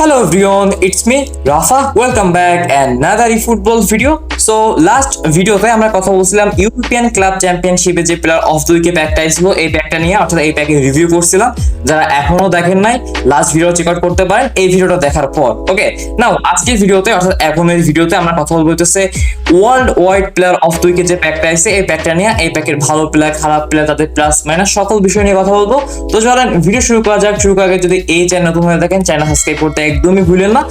Hello everyone, it's me Rafa. Welcome back another football video. So last ভিডিওতে আমরা কথা বলছিলাম ইউরোপিয়ান ক্লাব চ্যাম্পিয়নশিপে যে প্লেয়ার অফ দ্য উইকে প্যাকটা ছিল, এই প্যাকটা নিয়ে, অর্থাৎ এই প্যাকে রিভিউ করছিলাম। যারা এখনও দেখেন নাই লাস্ট ভিডিও চেক আউট করতে পারেন, এই ভিডিওটা দেখার পর ওকে নাও আজকের ভিডিওতে অর্থাৎ এখনের ভিডিওতে আমরা কথা বলব হচ্ছে world wide player of the উইকে যে প্যাকটা আছে, এই প্যাকটা নিয়ে, এই প্যাকের ভালো প্লেয়ার খারাপ প্লেয়ার তাদের প্লাস মাইনাস সকল বিষয় নিয়ে কথা বলব। তো চলেন ভিডিও শুরু করা যাক। শুরু করার আগে যদি এই চ্যানেল নতুন হয়ে থাকেন চ্যানেল সাবস্ক্রাইব করতে একদমই ভুলেন না।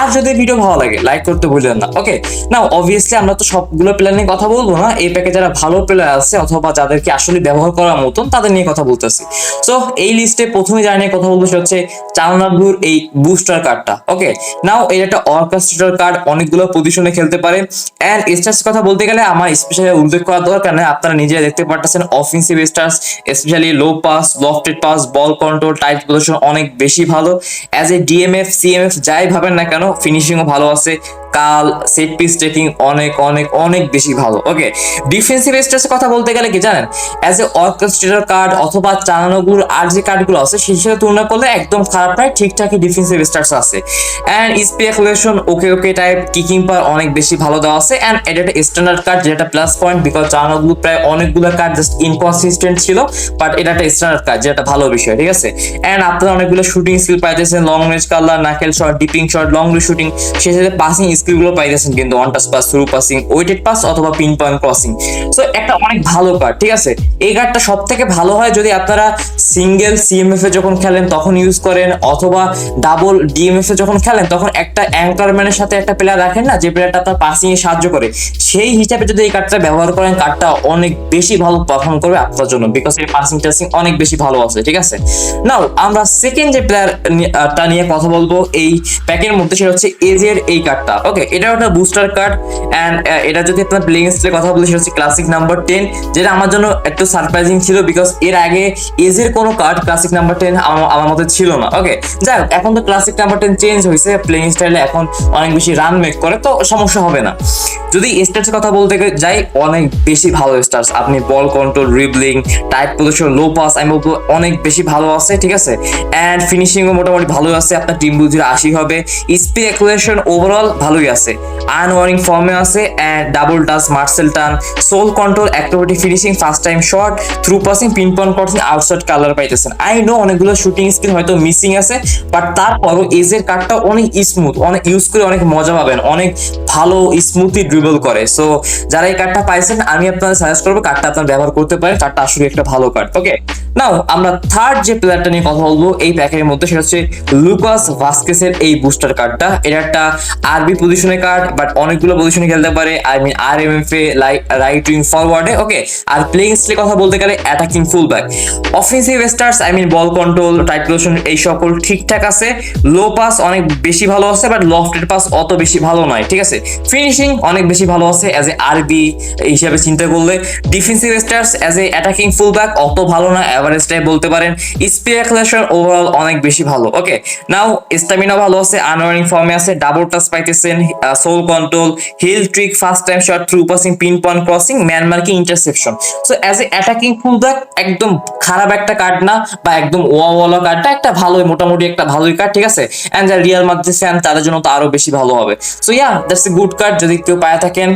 আর যদি ভিডিও ভালো লাগে লাইক করতে ভুলেন না ওকে নাও অবভিয়াসলি আমরা তো সবগুলো প্লেয়ার নিয়ে কথা বলব না। এই প্যাকে যারা ভালো প্লেয়ার আছে অথবা যাদেরকে আসলে ব্যবহার করার মতন, তাদের নিয়ে কথা বলতেছি। সো এই লিস্টে প্রথমে যারা নিয়ে কথা বলব সেটা হচ্ছে চালনাব্লুর এই বুস্টার কার্ডটা ওকে নাও এটা একটা অর্কেস্ট্রার কার্ড অনেকগুলো পজিশনে খেলতে পারে। এন্ড স্টার্স কথা বলতে গেলে আমার স্পেশালি উল্লেখ করা দরকার নেই। আপনারা নিজেরা দেখতে পারতেছেন offensive stats specially low pass lofted pass ball control tight position অনেক বেশি ভালো। অ্যাজ এ ডিএমএফ সিএমএফ যাই ভাবেন না কেন ফিনিশিংও ভালো আছে। কাল সেট পিস টেকিং অনেক অনেক অনেক বেশি ভালো। ওকে ডিফেন্সিভ স্টার্সের কথা বলতে গেলে কি জানেন? অ্যাজ এ অর্কেস্ট্রেটর কার্ড অথবা চালানোগুলো আর যে কার্ডগুলো আছে, সেই সাথে তুলনা করলে একদম খারাপ নয়, ঠিকঠাকই ডিফেন্সিভ স্টার্স আছে। And speculation okay okay type kicking পার অনেক বেশি ভালো দেওয়া আছে। অ্যান্ড এটা একটা স্ট্যান্ডার্ড কার্ড যেটা প্লাস পয়েন্ট বিকজ চালানোগুলো প্রায় অনেকগুলো কার্ড জাস্ট ইনকনসিস্টেন্ট ছিল বাট এটা একটা স্ট্যান্ডার্ড কার্ড যেটা ভালো বিষয়, ঠিক আছে? অ্যান্ড আপনারা অনেকগুলো শুটিং স্কিল পাইতেছেন long range curler knuckle shot dipping shot long range shooting সেই সাথে পাসিং স্কিলগুলো পাইতেছেন কিন্তু one touch pass through passing weighted pass অথবা পিন পয়েন্ট ক্রসিং। সো একটা অনেক ভালো কার্ড ঠিক আছে? এই কার্ডটা সব থেকে ভালো হয় যদি আপনারা সিঙ্গেল সিএমএফ এ যখন খেলেন, তখন ইউজ করেন, অথবা ডাবল ডিএমএফ এ যখন খেলেন, তখন একটা অ্যাঙ্কারম্যানের সাথে একটা প্লেয়ার রাখেন না, যে প্লেয়ারটা আপনার পাসিং এ সাহায্য করে। সেই হিসাবে যদি এই কার্ডটা ব্যবহার করেন কার্ডটা অনেক বেশি ভালো পারফর্ম করবে আপনার জন্য বিকজ এই পাসিং টাসিং অনেক বেশি ভালো আছে, ঠিক আছে? নাও আমরা সেকেন্ড যে প্লেয়ারটা নিয়ে কথা বলব, এই প্যাকের মধ্যে সেটা হচ্ছে এজের এই কার্ডটা ওকে এটা একটা বুস্টার কার্ড অ্যান্ড এটা যদি আপনার প্লেইং স্টাইলে কথা বলি, সেটা হচ্ছে ক্লাসিক নাম্বার টেন যেটা আমার জন্য একটু সারপ্রাইজিং ছিল বিকজ এর আগে এজের কোনো কার্ড ক্লাসিক নাম্বার টেন আমার মধ্যে ছিল না। ওকে যাই হোক, এখন তো ক্লাসিক নাম্বার টেন চেঞ্জ হয়েছে প্লেইং স্টাইলে এখন অনেক বেশি রান মেক করে, তো সমস্যা হবে না। যদি স্টার্সের কথা বলতে যাই, অনেক বেশি ভালো স্টার্স আপনি ball control dribbling tight position low pass আমি বলব অনেক বেশি ভালো আছে, ঠিক আছে? অ্যান্ড ফিনিশিংও মোটামুটি ভালোই আছে, আপনার টিম বুঝির আশি হবে। স্পিড অ্যাকুলেশন ওভারঅল ভালোই আছে। আনওয়ারিং ফর্মে আছে and double touch Marseille turn sole control activity finishing first time shot through passing pin point করছেন আউটসাইড কালার পাইতেছেন। আই নো অনেকগুলো শুটিং স্কিল হয়তো মিসিং আছে বাট তারপরও এজের কার্ডটা অনেক স্মুথ অনেক ইউজ করে অনেক মজা পাবেন, অনেক ভালো স্মুথলি ড্রিবল করে। সো যারা এই কার্ডটা পাইছেন, আমি আপনাদের সাজেস্ট করব কার্ডটা আপনারা ব্যবহার করতে পারেন। কার্ডটা আসলে একটা ভালো কার্ড ওকে নাও আমরা থার্ড যে প্লেয়ারটা নিয়ে কথা বলব, এই প্যাকের মধ্যে সেটা হচ্ছে লুকাস ভাস্কেসের এই বুস্টার কার্ডটা এটা একটা আরবি পজিশনের কার্ড বাট অনেকগুলো পজিশনে খেলতে পারে। I mean R M F a right wing ফরওয়ার্ডে okay আর প্লেইং স্টাইলে কথা বলতে গেলে attacking full back offensive stats I mean ball control tight position এই সকল ঠিকঠাক আছে। লো পাস অনেক বেশি ভালো আছে বাট লফটেড পাস অত বেশি ভালো নয়, ঠিক আছে? ফিনিশিং অনেক বেশি ভালো আছে অ্যাজ এ আরবি হিসাবে চিন্তা করলে। Defensive stats as a attacking full back অত ভালো না অ্যাভারেজটাই বলতে পারেন স্পিড অ্যাক্লেশন ওভারঅল অনেক বেশি ভালো ওকে নাও স্টামিনা ভালো আছে আনওয়ারিং ফর্মে আছে ডাবল টাচ পাইতেছেন sole control heel trick first time shot through passing pin point crossing man marking interception so as a attacking full back একদম খারাপ একটা কার্ড না, বা একদম ওয়াওয়ালা কার্ডটা একটা ভালোই, মোটামুটি একটা ভালোই কার্ড ঠিক আছে? অ্যান্ড যারা রিয়াল মাদ্রিদ ফ্যান তাদের জন্য তো আরও বেশি ভালো হবে। So yeah that's a good card যদি কেউ পায়ে থাকেন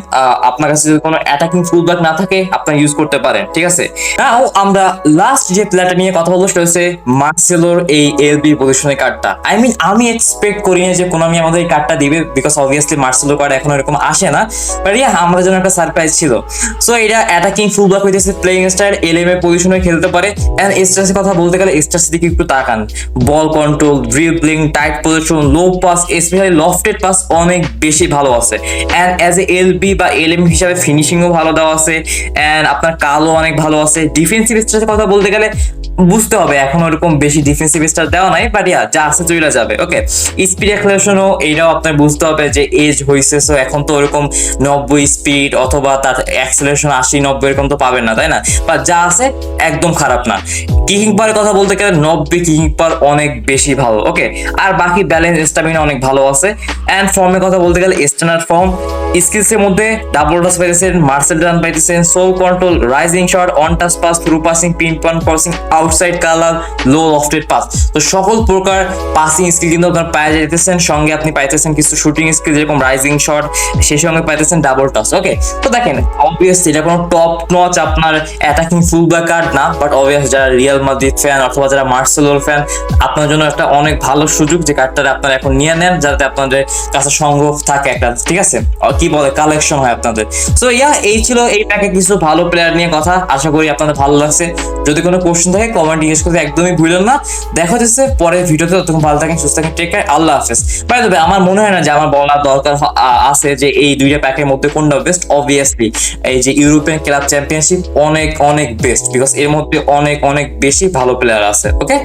আপনার কাছে যদি কোনো অ্যাটাকিং ফুল ব্যাক না থাকে, আপনারা ইউজ করতে পারেন, ঠিক আছে? নাও আমরা লাস্ট যে প্লেয়ারটা নিয়ে কথা বলব সেটা হচ্ছে মার্সেলোর এই এলবি পজিশনের কার্ডটা আই মিন আমি এক্সপেক্ট করি না যে কোনামি আমাদের এই কার্ডটা দিবে বিকজ অবভিয়াসলি মার্সেলো কার্ড এখন এরকম আসে না। বাট ইয়া আমাদের জন্য একটা সারপ্রাইজ ছিল। সো এটা অ্যাটাকিং ফুল ব্যাক হইতেছে প্লেইং স্টাইল এলএম এর পজিশনে খেলতে পারে। এন্ড স্টার্সের কথা বলতে গেলে স্টার্স দিকে একটু তাকান। Ball control dribbling tight position low pass specially lofted pass অনেক বেশি ভালো আছে। এন্ড অ্যাজ এ এলবি বা এলএম হিসাবে ফিনিশিংও ভালো দেওয়া আছে। এন্ড আপনার কালও অনেক ভালো আছে। ডিফেন্সিভ স্টার্সের কথা বলতে গেলে বুঝতে হবে, এখন ওরকম বেশি ডিফেন্সিভ স্টার দেওয়া নাই বাট ইয়া যা আছে চলে যাবে ওকে স্পিড অ্যাক্সেলারেশনও এইটাও আপনার বুঝতে হবে যে এজ হয়েছে সো এখন তো ওরকম নব্বই স্পিড অথবা তার অ্যাক্সেলারেশন আশি, নব্বই এরকম তো পাবেন না, তাই না? বা যা আছে একদম খারাপ না। কিকিং পাওয়ার কথা বলতে গেলে নব্বই কিকিং পাওয়ার অনেক বেশি ভালো ওকে আর বাকি ব্যালেন্স স্টামিনা অনেক ভালো আছে। অ্যান্ড ফর্মের কথা বলতে গেলে স্ট্যান্ডার্ড ফর্ম স্কিলসের মধ্যে ডাবল টাচ পাইতেছেন মার্সেল রান পাইতেছেন sole control rising shot one touch pass through passing pin point crossing outside curler low lofted pass তো সকল প্রকার পাসিং স্কিল কিন্তু আপনার পায়ে যেতেছেন সঙ্গে আপনি পাইতেছেন কিছু শুটিং স্কিল যেরকম রাইজিং শট সেই সঙ্গে পাইতেছেন ডাবল টস ওকে তো দেখেন অবভিয়াসলি এটা কোনো টপ নচ আপনার অ্যাটাকিং ফুল ব্যাক কার্ড না বাট অবভিয়াস যারা রিয়াল মাদ্রিদ ফ্যান অথবা যারা মার্সেলোর ফ্যান আপনার জন্য একটা অনেক ভালো সুযোগ যে কার্ডটা আপনারা এখন নিয়ে নেন, যাতে আপনাদের কাছে সংগ্রহ থাকে একটা, ঠিক আছে? কি বলে কালেকশন হয় আপনাদের। সো ইয়া এই ছিল এই প্যাকে কিছু ভালো প্লেয়ার নিয়ে কথা। আশা করি আপনাদের ভালো লাগছে। যদি কোনো কোশ্চেন থাকে কমেন্ট জিজ্ঞেস করতে একদমই ভুলেন না। দেখা যাচ্ছে পরের ভিডিওতে, ততক্ষণ ভালো থাকেন, সুস্থ থাকেন টেক আল্লাহ হাফেজ। বাই তবে আমার মনে হয় না যে আমার বলার দরকার আছে যে এই দুইটা প্যাকের মধ্যে কোনটা বেস্ট অবভিয়াসলি এই যে ইউরোপিয়ান ক্লাব চ্যাম্পিয়নশিপ অনেক অনেক বেস্ট বিকজ এর মধ্যে অনেক অনেক বেশি ভালো প্লেয়ার আছে ওকে